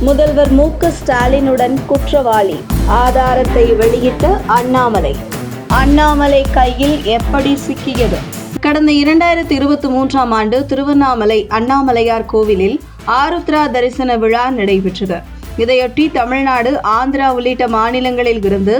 முதல்வர் மு க ஸ்டாலினுடன் குற்றவாளி. ஆதாரத்தை வெளியிட்ட அண்ணாமலை. அண்ணாமலை கையில் எப்படி சிக்கியது? கடந்த இரண்டாயிரத்தி இருபத்தி மூன்றாம் ஆண்டு திருவண்ணாமலை அண்ணாமலையார் கோவிலில் ஆருத்ரா தரிசன விழா நடைபெற்றது. இதையொட்டி தமிழ்நாடு ஆந்திரா உள்ளிட்ட மாநிலங்களில் இருந்து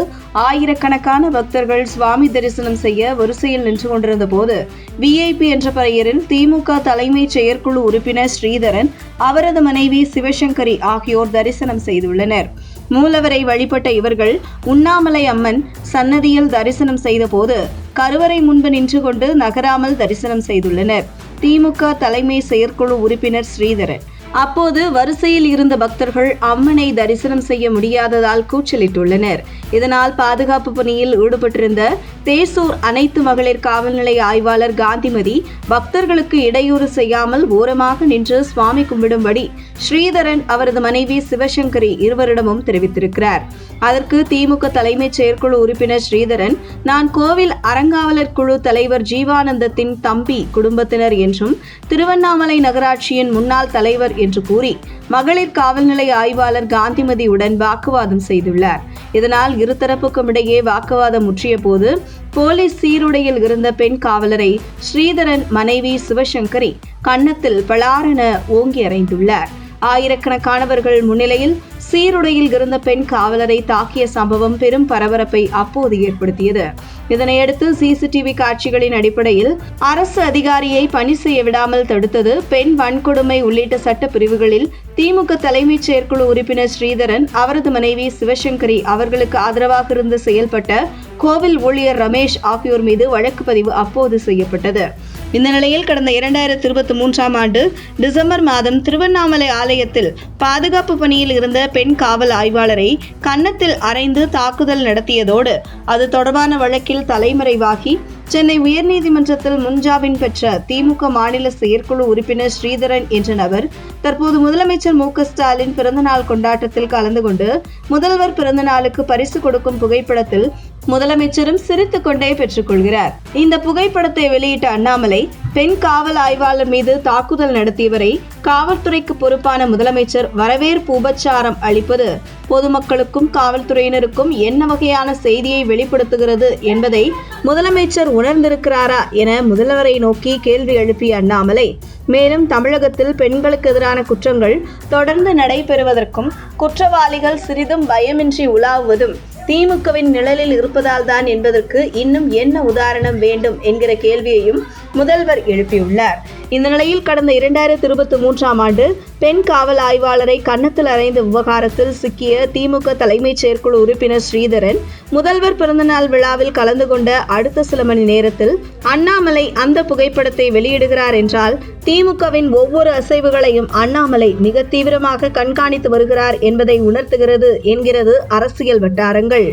ஆயிரக்கணக்கான பக்தர்கள் சுவாமி தரிசனம் செய்ய வரிசையில் நின்று கொண்டிருந்த போது விஐபி என்ற பெயரில் திமுக தலைமை செயற்குழு உறுப்பினர் ஸ்ரீதரன் அவரது மனைவி சிவசங்கரி ஆகியோர் தரிசனம் செய்துள்ளனர். மூலவரை வழிபட்ட இவர்கள் உண்ணாமலை அம்மன் சன்னதியில் தரிசனம் செய்தபோது கருவறை முன்பு நின்று கொண்டு நகராமல் தரிசனம் செய்துள்ளனர். திமுக தலைமை செயற்குழு உறுப்பினர் ஸ்ரீதரன். அப்போது வரிசையில் இருந்த பக்தர்கள் அம்மனை தரிசனம் செய்ய முடியாததால் கூச்சலிட்டுள்ளனர். இதனால் பாதுகாப்பு பணியில் ஈடுபட்டிருந்த தேசூர் அனைத்து மகளிர் காவல்நிலைய ஆய்வாளர் காந்திமதி பக்தர்களுக்கு இடையூறு செய்யாமல் ஓரமாக நின்று சுவாமி கும்பிடும்படி ஸ்ரீதரன் அவரது மனைவி சிவசங்கரி இருவரிடமும் தெரிவித்திருக்கிறார். அதற்கு திமுக தலைமைச் செயற்குழு உறுப்பினர் ஸ்ரீதரன் நான் கோவில் அறங்காவலர் குழு தலைவர் ஜீவானந்தத்தின் தம்பி குடும்பத்தினர் என்றும் திருவண்ணாமலை நகராட்சியின் முன்னாள் தலைவர் என்று கூறி மகளிர் காவல் நிலைய ஆய்வாளர் காந்திமதியுடன் வாக்குவாதம் செய்துள்ளார். இதனால் இருதரப்புக்கும் இடையே வாக்குவாதம் முற்றிய போது போலீஸ் சீருடையில் இருந்த பெண் காவலரை ஸ்ரீதரன் மனைவி சிவசங்கரி கன்னத்தில் பலாரென ஓங்கி அறைந்துள்ளார். ஆயிரக்கணக்கானவர்கள் முன்னிலையில் சீருடையில் இருந்த பெண் காவலரை தாக்கிய சம்பவம் பெரும் பரபரப்பை அப்போது ஏற்படுத்தியது. இதனையடுத்து சிசிடிவி காட்சிகளின் அடிப்படையில் அரசு அதிகாரியை பணி செய்ய விடாமல் தடுத்தது பெண் வன்கொடுமை உள்ளிட்ட சட்ட பிரிவுகளில் திமுக தலைமைச் செயற்குழு உறுப்பினர் ஸ்ரீதரன் அவரது மனைவி சிவசங்கரி அவர்களுக்கு ஆதரவாக இருந்து செயல்பட்ட கோவில் ஊழியர் ரமேஷ் ஆகியோர் மீது வழக்கு பதிவு அப்போது செய்யப்பட்டது. இந்த நிலையில் கடந்த இரண்டாயிரத்தி இருபத்தி மூன்றாம் ஆண்டு டிசம்பர் மாதம் திருவண்ணாமலை ஆலயத்தில் பாதுகாப்பு பணியில் இருந்த பெண் காவல் ஆய்வாளரை கன்னத்தில் அறைந்து தாக்குதல் நடத்தியதோடு அது தொடர்பான வழக்கில் தலைமறைவாகி சென்னை உயர்நீதிமன்றத்தில் முன்ஜாமீன் பெற்ற திமுக மாநில செயற்குழு உறுப்பினர் ஸ்ரீதரன் என்ற நபர் தற்போது முதலமைச்சர் மு ஸ்டாலின் பிறந்தநாள் கொண்டாட்டத்தில் கலந்து கொண்டு முதல்வர் பிறந்தநாளுக்கு பரிசு கொடுக்கும் புகைப்படத்தில் முதலமைச்சரும் சிரித்துக் கொண்டே பெற்றுக்கொள்கிறார். இந்த புகைப்படத்தை வெளியிட்ட அண்ணாமலை பெண் காவல் ஆய்வாளர் மீது தாக்குதல் நடத்தியவரை காவல்துறைக்கு பொறுப்பான முதலமைச்சர் வரவேற்பு உபச்சாரம் அளிப்பது பொதுமக்களுக்கும் காவல்துறையினருக்கும் என்ன வகையான செய்தியை வெளிப்படுத்துகிறது என்பதை முதலமைச்சர் உணர்ந்திருக்கிறாரா என முதல்வரை நோக்கி கேள்வி எழுப்பிய அண்ணாமலை மேலும் தமிழகத்தில் பெண்களுக்கு எதிரான குற்றங்கள் தொடர்ந்து நடைபெறுவதற்கும் குற்றவாளிகள் சிறிதும் பயமின்றி உலாவுவதும் திமுகவின் நிழலில் இருப்பதால் தான் என்பதற்கு இன்னும் என்ன உதாரணம் வேண்டும் என்கிற கேள்வியையும் முதல்வர் எழுப்பியுள்ளார். இந்த நிலையில் கடந்த இரண்டாயிரத்தி இருபத்தி மூன்றாம் ஆண்டு பெண் காவல் ஆய்வாளரை கன்னத்தில் அறைந்த விவகாரத்தில் சிக்கிய திமுக தலைமைச் செயற்குழு உறுப்பினர் ஸ்ரீதரன் முதல்வர் பிறந்தநாள் விழாவில் கலந்து கொண்ட அடுத்த சில மணி நேரத்தில் அண்ணாமலை அந்த புகைப்படத்தை வெளியிடுகிறார் என்றால் திமுகவின் ஒவ்வொரு அசைவுகளையும் அண்ணாமலை மிக தீவிரமாக கண்காணித்து வருகிறார் என்பதை உணர்த்துகிறது என்கிறது அரசியல் வட்டாரங்கள்.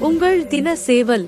உங்கள் தின சேவல்